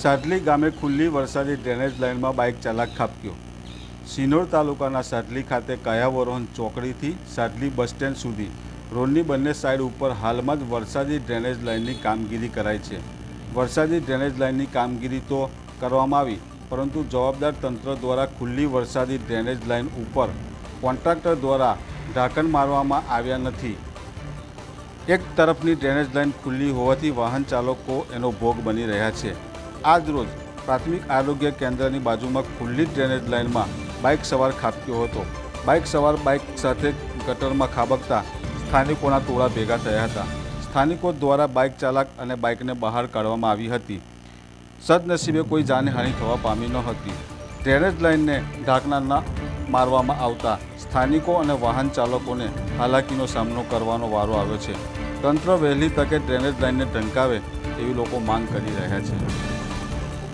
સાડલી ગામે ખુલ્લી વરસાદી ડ્રેનેજ લાઇનમાં બાઇક ચાલક ખાબક્યો. સિનોર તાલુકાના સાટલી ખાતે કયાવરોહન ચોકડીથી સાટલી બસ સ્ટેન્ડ સુધી રોડની બંને સાઈડ ઉપર હાલમાં જ વરસાદી ડ્રેનેજ લાઇનની કામગીરી કરાઈ છે. વરસાદી ડ્રેનેજ લાઇનની કામગીરી તો કરવામાં આવી, પરંતુ જવાબદાર તંત્ર દ્વારા ખુલ્લી વરસાદી ડ્રેનેજ લાઇન ઉપર કોન્ટ્રાક્ટર દ્વારા ઢાંકણ મારવામાં આવ્યા નથી. એક તરફની ડ્રેનેજ લાઇન ખુલ્લી હોવાથી વાહન ચાલકો એનો ભોગ બની રહ્યા છે. આજ રોજ પ્રાથમિક આરોગ્ય કેન્દ્રની બાજુમાં ખુલ્લી ડ્રેનેજ લાઇનમાં બાઇક સવાર ખાબક્યો હતો. બાઇક સવાર બાઇક સાથે ગટરમાં ખાબકતા સ્થાનિકોના ટોળા ભેગા થયા હતા. સ્થાનિકો દ્વારા બાઇક ચાલક અને બાઇકને બહાર કાઢવામાં આવી હતી. સદનસીબે કોઈ જાનહાનિ થવા પામી ન હતી. ડ્રેનેજ લાઇનને ઢાંકણા મારવામાં આવતા સ્થાનિકો અને વાહન ચાલકોને હાલાકીનો સામનો કરવાનો વારો આવ્યો છે. તંત્ર વહેલી તકે ડ્રેનેજ લાઇનને ઢંકાવે એવી લોકો માંગ કરી રહ્યા છે.